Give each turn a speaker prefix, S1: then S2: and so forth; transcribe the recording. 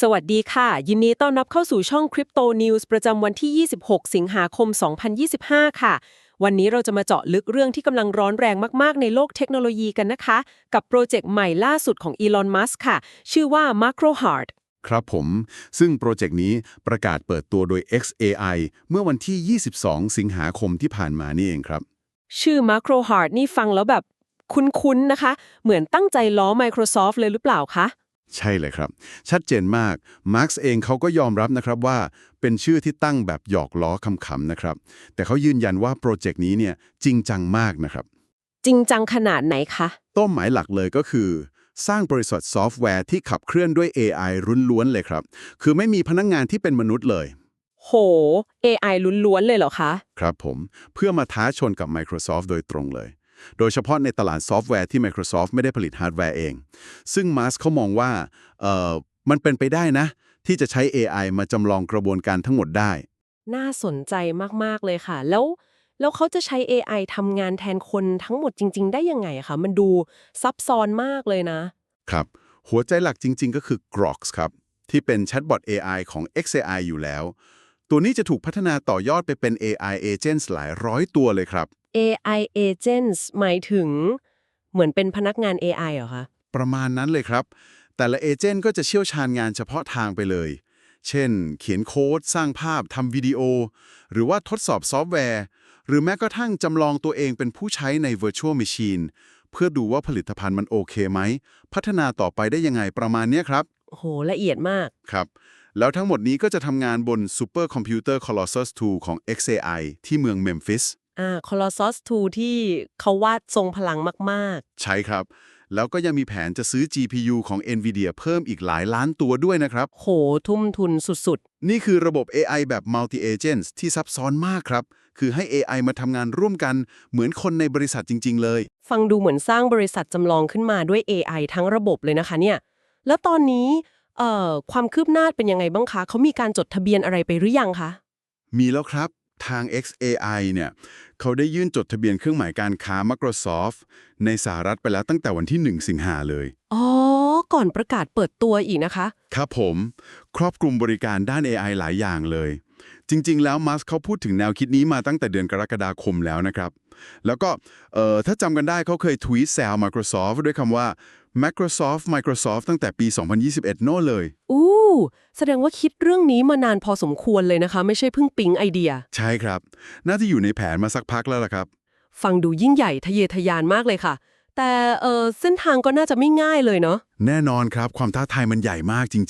S1: สวัสดีค่ะ ยินดีต้อนรับเข้าสู่ช่อง Crypto News ประจำวันที่ 26 สิงหาคม 2025 ค่ะ วันนี้เราจะมาเจาะลึกเรื่องที่กำลังร้อนแรงมากๆ ในโลกเทคโนโลยีกันนะคะ กับโปรเจกต์ใหม่ล่าสุดของ Elon Musk ค่ะ ชื่อว่า Macro Heart
S2: ครับผม ซึ่งโปรเจกต์นี้ประกาศเปิดตัวโดย XAI เมื่อวันที่ 22 สิงหาคมที่ผ่านมานี่เองครับ
S1: ชื่อ Macro Heart นี่ฟังแล้วแบบคุ้นๆนะคะ เหมือนตั้งใจล้อ Microsoft เลยหรือเปล่าคะ
S2: ใช่เลยครับ ชัดเจนมาก มาร์กเองเขาก็ยอมรับนะครับว่าเป็นชื่อที่ตั้งแบบหยอกล้อคำๆนะครับ แต่เขายืนยันว่าโปรเจกต์นี้เนี่ยจริงจังมากนะครับ
S1: จริงจังขนาดไหนคะ
S2: เป้าหมายหลักเลยก็คือ สร้างบริษัทซอฟต์แวร์ที่ขับเคลื่อนด้วย AI รุนล้วนๆเลยครับ คือไม่มีพนักงงานที่เป็นมนุษย์เลย
S1: โห AI ล้วนๆเลยเหรอคะ
S2: ครับผม เพื่อมาท้าชนกับ Microsoft โดยตรงเลย โดยเฉพาะในตลาดซอฟต์แวร์ที่ Microsoft ไม่ได้ผลิตฮาร์ดแวร์เอง ซึ่งมาสเขามองว่าเอ่อมันเป็นไปได้นะ ที่จะใช้ AI มาจำลองกระบวนการทั้งหมดได้
S1: น่าสนใจมาก ๆ เลยค่ะ แล้วแล้วเขาจะใช้ AI ทำงานแทนคนทั้งหมดจริง ๆ ได้ยังไงอะคะมันดูซับซ้อนมากเลยนะ
S2: ครับ หัวใจหลักจริง ๆ ก็คือ Grok ครับ ที่เป็นแชทบอท AI ของ XAI อยู่แล้ว ตัวนี้จะถูกพัฒนาต่อยอดไปเป็น AI agents หลายร้อยตัวเลยครับ
S1: AI agents หมายถึง เหมือนเป็นพนักงาน AI เหรอคะ
S2: ประมาณนั้นเลยครับ แต่ละเอเจนต์ก็จะเชี่ยวชาญงานเฉพาะทางไปเลย เช่น เขียนโค้ด สร้างภาพทำวิดีโอ หรือว่าทดสอบซอฟต์แวร์ หรือแม้กระทั่งจำลองตัวเองเป็นผู้ใช้ใน Virtual Machine เพื่อดูว่าผลิตภัณฑ์มันโอเคไหม พัฒนาต่อไปได้ยังไงประมาณเนี้ยครับ
S1: โหละเอียดมาก
S2: ครับ แล้วทั้งหมดนี้ก็จะทำงานบน Super Computer Colossus 2 ของ XAI ที่เมืองเมมฟิส
S1: อ่า Colossus 2 ที่เขาวาดทรงพลังมาก
S2: ใช่ครับ แล้วก็ยังมีแผนจะซื้อ GPU ของ NVIDIA เพิ่มอีกหลายล้านตัวด้วยนะครับ
S1: ๆโห ทุ่มทุนสุด
S2: นี่คือระบบ AI แบบ Multi Agents ที่ซับซ้อนมากครับ คือให้ AI มาทำงานร่วมกันเหมือนคนในบริษัทจริง ๆ เลย
S1: ๆฟังดูเหมือนสร้างบริษัทจำลองขึ้นมาด้วย AI ทั้งระบบเลยนะคะเนี่ย แล้วตอนนี้ เอ่อความคืบหน้าเป็นยังไงบ้างคะเขามีการจดทะเบียนอะไรไปหรือยังคะ
S2: มีแล้วครับทาง XAI เนี่ยเขาได้ยื่นจดทะเบียนเครื่องหมายการค้า Microsoft ในสหรัฐไปแล้วตั้งแต่วันที่ 1 สิงหาเลย
S1: อ๋อ ก่อนประกาศเปิดตัวอีกนะคะ
S2: ครับผม ครอบคลุมบริการด้าน AI หลายอย่างเลย จริง ๆ แล้วมัสเขาพูดถึงแนวคิดนี้มาตั้งแต่เดือนกรกฎาคมแล้วนะครับ แล้วก็เอ่อถ้าจำกันได้เขาเคยทวีตแซว Microsoft ด้วยคำว่า Microsoft Microsoft ตั้งแต่ปี 2021 โน่นเลย
S1: อู้แสดงว่าคิดเรื่องนี้มานานพอสมควรเลยนะคะ ไม่ใช่เพิ่งปิ๊งไอเดีย
S2: ใช่ครับ น่าจะอยู่ในแผนมาสักพักแล้วล่ะครับ
S1: ฟังดูยิ่งใหญ่ทะเยอทะยานมากเลยค่ะ แต่เออเส้นทางก็น่าจะไม่ง่ายเลยเนาะ
S2: แน่นอนครับ ความท้าทายมันใหญ่มากจริง